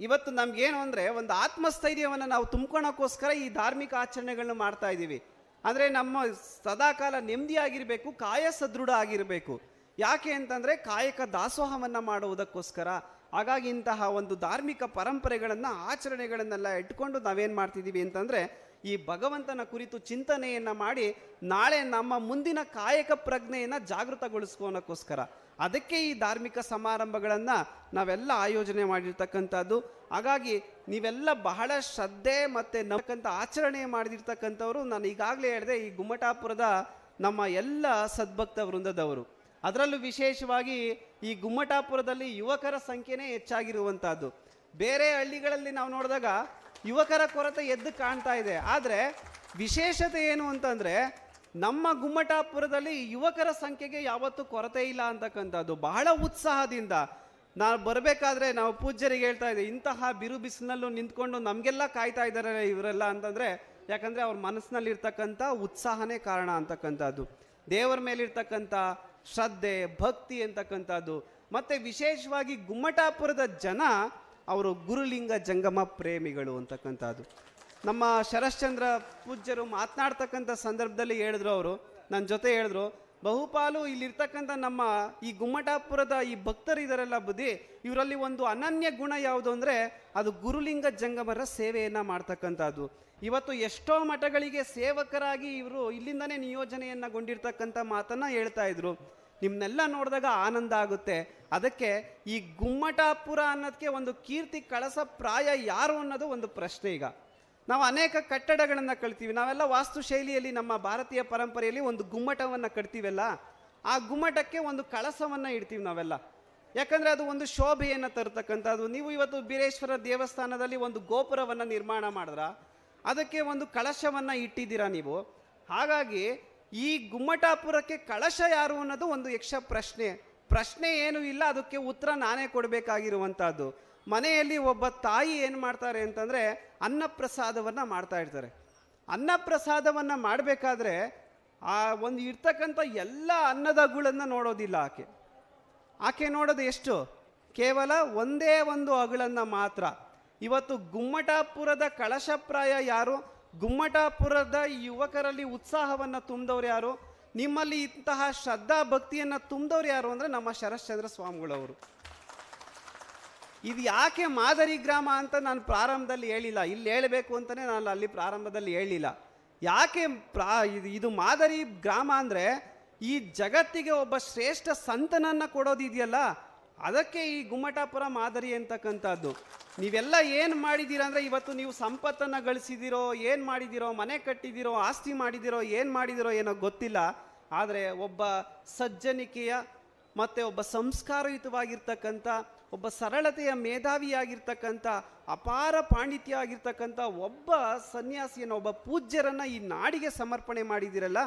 ಇವತ್ತು ನಮ್ಗೇನು ಅಂದರೆ ಒಂದು ಆತ್ಮಸ್ಥೈರ್ಯವನ್ನು ನಾವು ತುಂಬ್ಕೊಳಕ್ಕೋಸ್ಕರ ಈ ಧಾರ್ಮಿಕ ಆಚರಣೆಗಳನ್ನ ಮಾಡ್ತಾ ಇದ್ದೀವಿ. ಅಂದರೆ ನಮ್ಮ ಸದಾಕಾಲ ನೆಮ್ಮದಿಯಾಗಿರಬೇಕು, ಕಾಯ ಸದೃಢ ಆಗಿರಬೇಕು. ಯಾಕೆ ಅಂತಂದರೆ ಕಾಯಕ ದಾಸೋಹವನ್ನು ಮಾಡುವುದಕ್ಕೋಸ್ಕರ. ಹಾಗಾಗಿ ಇಂತಹ ಒಂದು ಧಾರ್ಮಿಕ ಪರಂಪರೆಗಳನ್ನು, ಆಚರಣೆಗಳನ್ನೆಲ್ಲ ಇಟ್ಕೊಂಡು ನಾವೇನು ಮಾಡ್ತಿದ್ದೀವಿ ಅಂತಂದರೆ ಈ ಭಗವಂತನ ಕುರಿತು ಚಿಂತನೆಯನ್ನು ಮಾಡಿ ನಾಳೆ ನಮ್ಮ ಮುಂದಿನ ಕಾಯಕ ಪ್ರಜ್ಞೆಯನ್ನು ಜಾಗೃತಗೊಳಿಸ್ಕೋನಕ್ಕೋಸ್ಕರ ಅದಕ್ಕೆ ಈ ಧಾರ್ಮಿಕ ಸಮಾರಂಭಗಳನ್ನು ನಾವೆಲ್ಲ ಆಯೋಜನೆ ಮಾಡಿರ್ತಕ್ಕಂಥದ್ದು. ಹಾಗಾಗಿ ನೀವೆಲ್ಲ ಬಹಳ ಶ್ರದ್ಧೆ ಮತ್ತು ನಂಬಕ್ಕಂಥ ಆಚರಣೆ ಮಾಡಿರ್ತಕ್ಕಂಥವ್ರು. ನಾನು ಈಗಾಗಲೇ ಹೇಳಿದೆ, ಈ ಗುಮ್ಮಟಾಪುರದ ನಮ್ಮ ಎಲ್ಲ ಸದ್ಭಕ್ತ ವೃಂದದವರು. ಅದರಲ್ಲೂ ವಿಶೇಷವಾಗಿ ಈ ಗುಮ್ಮಟಾಪುರದಲ್ಲಿ ಯುವಕರ ಸಂಖ್ಯೆನೇ ಹೆಚ್ಚಾಗಿರುವಂಥದ್ದು. ಬೇರೆ ಹಳ್ಳಿಗಳಲ್ಲಿ ನಾವು ನೋಡಿದಾಗ ಯುವಕರ ಕೊರತೆ ಎದ್ದು ಕಾಣ್ತಾ ಇದೆ. ಆದರೆ ವಿಶೇಷತೆ ಏನು ಅಂತಂದರೆ ನಮ್ಮ ಗುಮ್ಮಟಾಪುರದಲ್ಲಿ ಯುವಕರ ಸಂಖ್ಯೆಗೆ ಯಾವತ್ತೂ ಕೊರತೆ ಇಲ್ಲ ಅಂತಕ್ಕಂಥದ್ದು. ಬಹಳ ಉತ್ಸಾಹದಿಂದ ನಾವು ಬರಬೇಕಾದ್ರೆ ನಾವು ಪೂಜ್ಯರಿಗೆ ಹೇಳ್ತಾ ಇದ್ದೀವಿ ಇಂತಹ ಬಿರು ಬಿಸಿನಲ್ಲೂ ನಿಂತ್ಕೊಂಡು ನಮಗೆಲ್ಲ ಕಾಯ್ತಾ ಇದ್ದಾರೆ ಇವರೆಲ್ಲ ಅಂತಂದರೆ, ಯಾಕಂದರೆ ಅವ್ರ ಮನಸ್ಸಿನಲ್ಲಿರ್ತಕ್ಕಂಥ ಉತ್ಸಾಹನೇ ಕಾರಣ ಅಂತಕ್ಕಂಥದ್ದು. ದೇವರ ಮೇಲಿರ್ತಕ್ಕಂಥ ಶ್ರದ್ಧೆ, ಭಕ್ತಿ ಅಂತಕ್ಕಂಥದ್ದು. ಮತ್ತು ವಿಶೇಷವಾಗಿ ಗುಮ್ಮಟಾಪುರದ ಜನ ಅವರು ಗುರುಲಿಂಗ ಜಂಗಮ ಪ್ರೇಮಿಗಳು ಅಂತಕ್ಕಂಥದ್ದು. ನಮ್ಮ ಶರಶ್ಚಂದ್ರ ಪೂಜ್ಯರು ಮಾತನಾಡ್ತಕ್ಕಂಥ ಸಂದರ್ಭದಲ್ಲಿ ಹೇಳಿದ್ರು ಅವರು. ನನ್ನ ಜೊತೆ ಹೇಳಿದ್ರು, ಬಹುಪಾಲು ಇಲ್ಲಿರ್ತಕ್ಕಂಥ ನಮ್ಮ ಈ ಗುಮ್ಮಟಾಪುರದ ಈ ಭಕ್ತರು ಇದರೆಲ್ಲ ಬುದ್ಧಿ, ಇವರಲ್ಲಿ ಒಂದು ಅನನ್ಯ ಗುಣ ಯಾವುದು ಅಂದರೆ ಅದು ಗುರುಲಿಂಗ ಜಂಗಮರ ಸೇವೆಯನ್ನು ಮಾಡ್ತಕ್ಕಂಥದ್ದು. ಇವತ್ತು ಎಷ್ಟೋ ಮಠಗಳಿಗೆ ಸೇವಕರಾಗಿ ಇವರು ಇಲ್ಲಿಂದನೇ ನಿಯೋಜನೆಯನ್ನುಗೊಂಡಿರ್ತಕ್ಕಂಥ ಮಾತನ್ನು ಹೇಳ್ತಾ ಇದ್ರು. ನಿಮ್ಮನ್ನೆಲ್ಲ ನೋಡಿದಾಗ ಆನಂದ ಆಗುತ್ತೆ. ಅದಕ್ಕೆ ಈ ಗುಮ್ಮಟಾಪುರ ಅನ್ನೋದಕ್ಕೆ ಒಂದು ಕೀರ್ತಿ ಕಳಸ ಪ್ರಾಯ ಯಾರು ಅನ್ನೋದು ಒಂದು ಪ್ರಶ್ನೆ ಈಗ. ನಾವು ಅನೇಕ ಕಟ್ಟಡಗಳನ್ನು ಕಳ್ತೀವಿ ನಾವೆಲ್ಲ ವಾಸ್ತುಶೈಲಿಯಲ್ಲಿ ನಮ್ಮ ಭಾರತೀಯ ಪರಂಪರೆಯಲ್ಲಿ ಒಂದು ಗುಮ್ಮಟವನ್ನು ಕಟ್ತೀವಲ್ಲ? ಆ ಗುಮ್ಮಟಕ್ಕೆ ಒಂದು ಕಳಸವನ್ನು ಇಡ್ತೀವಿ ನಾವೆಲ್ಲ. ಯಾಕಂದರೆ ಅದು ಒಂದು ಶೋಭೆಯನ್ನು ತರತಕ್ಕಂಥದ್ದು ನೀವು ಇವತ್ತು ಬೀರೇಶ್ವರ ದೇವಸ್ಥಾನದಲ್ಲಿ ಒಂದು ಗೋಪುರವನ್ನು ನಿರ್ಮಾಣ ಮಾಡಿದ್ರ, ಅದಕ್ಕೆ ಒಂದು ಕಳಶವನ್ನು ಇಟ್ಟಿದ್ದೀರಾ ನೀವು? ಹಾಗಾಗಿ ಈ ಗುಮ್ಮಟಾಪುರಕ್ಕೆ ಕಳಶ ಯಾರು ಅನ್ನೋದು ಒಂದು ಯಕ್ಷ ಪ್ರಶ್ನೆ. ಪ್ರಶ್ನೆ ಏನೂ ಇಲ್ಲ, ಅದಕ್ಕೆ ಉತ್ತರ ನಾನೇ ಕೊಡಬೇಕಾಗಿರುವಂಥದ್ದು ಮನೆಯಲ್ಲಿ ಒಬ್ಬ ತಾಯಿ ಏನು ಮಾಡ್ತಾರೆ ಅಂತಂದರೆ ಅನ್ನಪ್ರಸಾದವನ್ನು ಮಾಡ್ತಾ ಇರ್ತಾರೆ. ಅನ್ನಪ್ರಸಾದವನ್ನು ಮಾಡಬೇಕಾದ್ರೆ ಆ ಒಂದು ಇರ್ತಕ್ಕಂಥ ಎಲ್ಲ ಅನ್ನದಗಳನ್ನು ನೋಡೋದಿಲ್ಲ ಆಕೆ. ಆಕೆ ನೋಡೋದು ಎಷ್ಟು? ಕೇವಲ ಒಂದೇ ಒಂದು ಅಗಳನ್ನು ಮಾತ್ರ. ಇವತ್ತು ಗುಮ್ಮಟಾಪುರದ ಕಳಶಪ್ರಾಯ ಯಾರು? ಗುಮ್ಮಟಾಪುರದ ಯುವಕರಲ್ಲಿ ಉತ್ಸಾಹವನ್ನು ತುಂಬಿದವ್ರು ಯಾರು? ನಿಮ್ಮಲ್ಲಿ ಇಂತಹ ಶ್ರದ್ಧಾ ಭಕ್ತಿಯನ್ನು ತುಂಬಿದವ್ರು ಯಾರು ಅಂದರೆ ನಮ್ಮ ಶರಶ್ಚಂದ್ರ ಸ್ವಾಮಿಗಳವರು. ಇದು ಯಾಕೆ ಮಾದರಿ ಗ್ರಾಮ ಅಂತ ನಾನು ಪ್ರಾರಂಭದಲ್ಲಿ ಹೇಳಿಲ್ಲ. ಇಲ್ಲಿ ಹೇಳಬೇಕು ಅಂತಲೇ ನಾನು ಅಲ್ಲಿ ಪ್ರಾರಂಭದಲ್ಲಿ ಹೇಳಿಲ್ಲ. ಯಾಕೆ ಪ್ರಾ, ಇದು ಇದು ಮಾದರಿ ಗ್ರಾಮ ಅಂದರೆ ಈ ಜಗತ್ತಿಗೆ ಒಬ್ಬ ಶ್ರೇಷ್ಠ ಸಂತನನ್ನು ಕೊಡೋದಿದೆಯಲ್ಲ ಅದಕ್ಕೆ ಈ ಗುಮ್ಮಟಾಪುರ ಮಾದರಿ ಅಂತಕ್ಕಂಥದ್ದು. ನೀವೆಲ್ಲ ಏನು ಮಾಡಿದ್ದೀರಾ ಅಂದರೆ ಇವತ್ತು ನೀವು ಸಂಪತ್ತನ್ನು ಗಳಿಸಿದಿರೋ, ಏನು ಮಾಡಿದಿರೋ, ಮನೆ ಕಟ್ಟಿದಿರೋ, ಆಸ್ತಿ ಮಾಡಿದಿರೋ, ಏನು ಮಾಡಿದಿರೋ ಏನೋ ಗೊತ್ತಿಲ್ಲ. ಆದರೆ ಒಬ್ಬ ಸಜ್ಜನಿಕೆಯ ಮತ್ತು ಒಬ್ಬ ಸಂಸ್ಕಾರಯುತವಾಗಿರ್ತಕ್ಕಂಥ ಒಬ್ಬ ಸರಳತೆಯ ಮೇಧಾವಿಯಾಗಿರ್ತಕ್ಕಂಥ, ಅಪಾರ ಪಾಂಡಿತ್ಯ ಆಗಿರ್ತಕ್ಕಂಥ ಒಬ್ಬ ಸನ್ಯಾಸಿಯನ್ನು, ಒಬ್ಬ ಪೂಜ್ಯರನ್ನು ಈ ನಾಡಿಗೆ ಸಮರ್ಪಣೆ ಮಾಡಿದಿರಲ್ಲ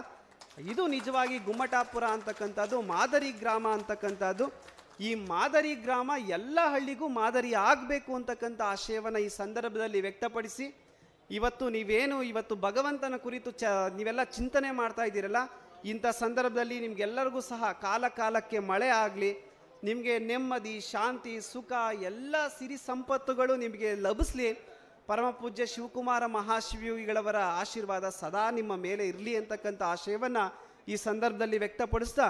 ಇದು ನಿಜವಾಗಿ ಗುಮ್ಮಟಾಪುರ ಅಂತಕ್ಕಂಥದ್ದು, ಮಾದರಿ ಗ್ರಾಮ ಅಂತಕ್ಕಂಥದ್ದು. ಈ ಮಾದರಿ ಗ್ರಾಮ ಎಲ್ಲ ಹಳ್ಳಿಗೂ ಮಾದರಿ ಆಗಬೇಕು ಅಂತಕ್ಕಂಥ ಆಶಯವನ್ನು ಈ ಸಂದರ್ಭದಲ್ಲಿ ವ್ಯಕ್ತಪಡಿಸಿ, ಇವತ್ತು ನೀವೇನು, ಇವತ್ತು ಭಗವಂತನ ಕುರಿತು ಚ, ನೀವೆಲ್ಲ ಚಿಂತನೆ ಮಾಡ್ತಾ ಇದ್ದೀರಲ್ಲ, ಇಂಥ ಸಂದರ್ಭದಲ್ಲಿ ನಿಮಗೆಲ್ಲರಿಗೂ ಸಹ ಕಾಲ ಕಾಲಕ್ಕೆ ಮಳೆ ಆಗಲಿ ನಿಮಗೆ ನೆಮ್ಮದಿ, ಶಾಂತಿ, ಸುಖ, ಎಲ್ಲ ಸಿರಿ ಸಂಪತ್ತುಗಳು ನಿಮಗೆ ಲಭಿಸಲಿ. ಪರಮಪೂಜ್ಯ ಶಿವಕುಮಾರ ಮಹಾಶಿವಯೋಗಿಗಳವರ ಆಶೀರ್ವಾದ ಸದಾ ನಿಮ್ಮ ಮೇಲೆ ಇರಲಿ ಅಂತಕ್ಕಂಥ ಆಶಯವನ್ನು ಈ ಸಂದರ್ಭದಲ್ಲಿ ವ್ಯಕ್ತಪಡಿಸ್ತಾ,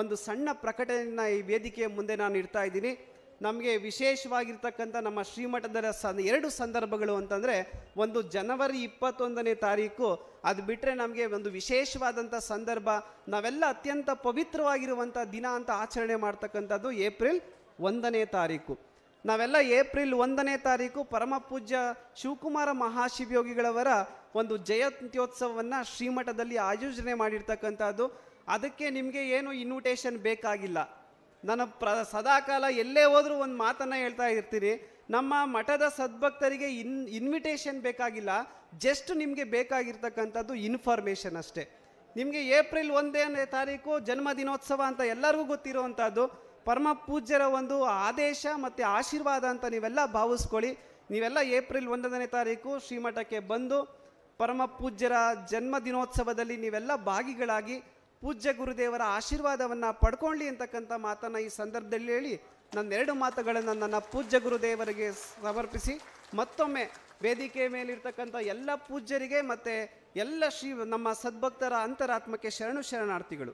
ಒಂದು ಸಣ್ಣ ಪ್ರಕಟಣೆಯನ್ನು ಈ ವೇದಿಕೆಯ ಮುಂದೆ ನಾನು ಇಡ್ತಾ ಇದ್ದೀನಿ. ನಮಗೆ ವಿಶೇಷವಾಗಿರ್ತಕ್ಕಂಥ ನಮ್ಮ ಶ್ರೀಮಠದ ಸನ್, ಎರಡು ಸಂದರ್ಭಗಳು ಅಂತಂದರೆ, ಒಂದು ಜನವರಿ ಇಪ್ಪತ್ತೊಂದನೇ ತಾರೀಕು, ಅದು ಬಿಟ್ಟರೆ ನಮಗೆ ಒಂದು ವಿಶೇಷವಾದಂಥ ಸಂದರ್ಭ, ನಾವೆಲ್ಲ ಅತ್ಯಂತ ಪವಿತ್ರವಾಗಿರುವಂಥ ದಿನ ಅಂತ ಆಚರಣೆ ಮಾಡ್ತಕ್ಕಂಥದ್ದು ಏಪ್ರಿಲ್ ಒಂದನೇ ತಾರೀಕು. ನಾವೆಲ್ಲ ಏಪ್ರಿಲ್ ಒಂದನೇ ತಾರೀಕು ಪರಮ ಪೂಜ್ಯ ಶಿವಕುಮಾರ ಮಹಾಶಿವಯೋಗಿಗಳವರ ಒಂದು ಜಯಂತ್ಯೋತ್ಸವವನ್ನು ಶ್ರೀಮಠದಲ್ಲಿ ಆಯೋಜನೆ ಮಾಡಿರ್ತಕ್ಕಂಥದ್ದು. ಅದಕ್ಕೆ ನಿಮಗೆ ಏನು ಇನ್ವಿಟೇಷನ್ ಬೇಕಾಗಿಲ್ಲ. ನನ್ನ ಪ್ರ ಸದಾಕಾಲ ಎಲ್ಲೇ ಹೋದರೂ ಒಂದು ಮಾತನ್ನು ಹೇಳ್ತಾ ಇರ್ತೀರಿ ನಮ್ಮ ಮಠದ ಸದ್ಭಕ್ತರಿಗೆ ಇನ್ ಇನ್ವಿಟೇಷನ್ ಬೇಕಾಗಿಲ್ಲ. ಜಸ್ಟ್ ನಿಮಗೆ ಬೇಕಾಗಿರ್ತಕ್ಕಂಥದ್ದು ಇನ್ಫಾರ್ಮೇಷನ್ ಅಷ್ಟೇ. ನಿಮಗೆ ಏಪ್ರಿಲ್ ಒಂದನೇ ತಾರೀಕು ಜನ್ಮ ದಿನೋತ್ಸವ ಅಂತ ಎಲ್ಲರಿಗೂ ಗೊತ್ತಿರುವಂಥದ್ದು. ಪರಮ ಪೂಜ್ಯರ ಒಂದು ಆದೇಶ ಮತ್ತು ಆಶೀರ್ವಾದ ಅಂತ ನೀವೆಲ್ಲ ಭಾವಿಸ್ಕೊಳ್ಳಿ. ನೀವೆಲ್ಲ ಏಪ್ರಿಲ್ ಒಂದನೇ ತಾರೀಕು ಶ್ರೀಮಠಕ್ಕೆ ಬಂದು ಪರಮ ಪೂಜ್ಯರ ಜನ್ಮ ದಿನೋತ್ಸವದಲ್ಲಿ ನೀವೆಲ್ಲ ಭಾಗಿಗಳಾಗಿ ಪೂಜ್ಯ ಗುರುದೇವರ ಆಶೀರ್ವಾದವನ್ನು ಪಡ್ಕೊಳ್ಳಿ ಅಂತಕ್ಕಂಥ ಮಾತನ್ನು ಈ ಸಂದರ್ಭದಲ್ಲಿ ಹೇಳಿ ನನ್ನೆರಡು ಮಾತುಗಳನ್ನು ನನ್ನ ಪೂಜ್ಯ ಗುರುದೇವರಿಗೆ ಸಮರ್ಪಿಸಿ ಮತ್ತೊಮ್ಮೆ ವೇದಿಕೆ ಮೇಲಿರ್ತಕ್ಕಂಥ ಎಲ್ಲ ಪೂಜ್ಯರಿಗೆ ಮತ್ತು ಎಲ್ಲ ಶ್ರೀ ನಮ್ಮ ಸದ್ಭಕ್ತರ ಅಂತರಾತ್ಮಕ್ಕೆ ಶರಣು ಶರಣಾರ್ಥಿಗಳು.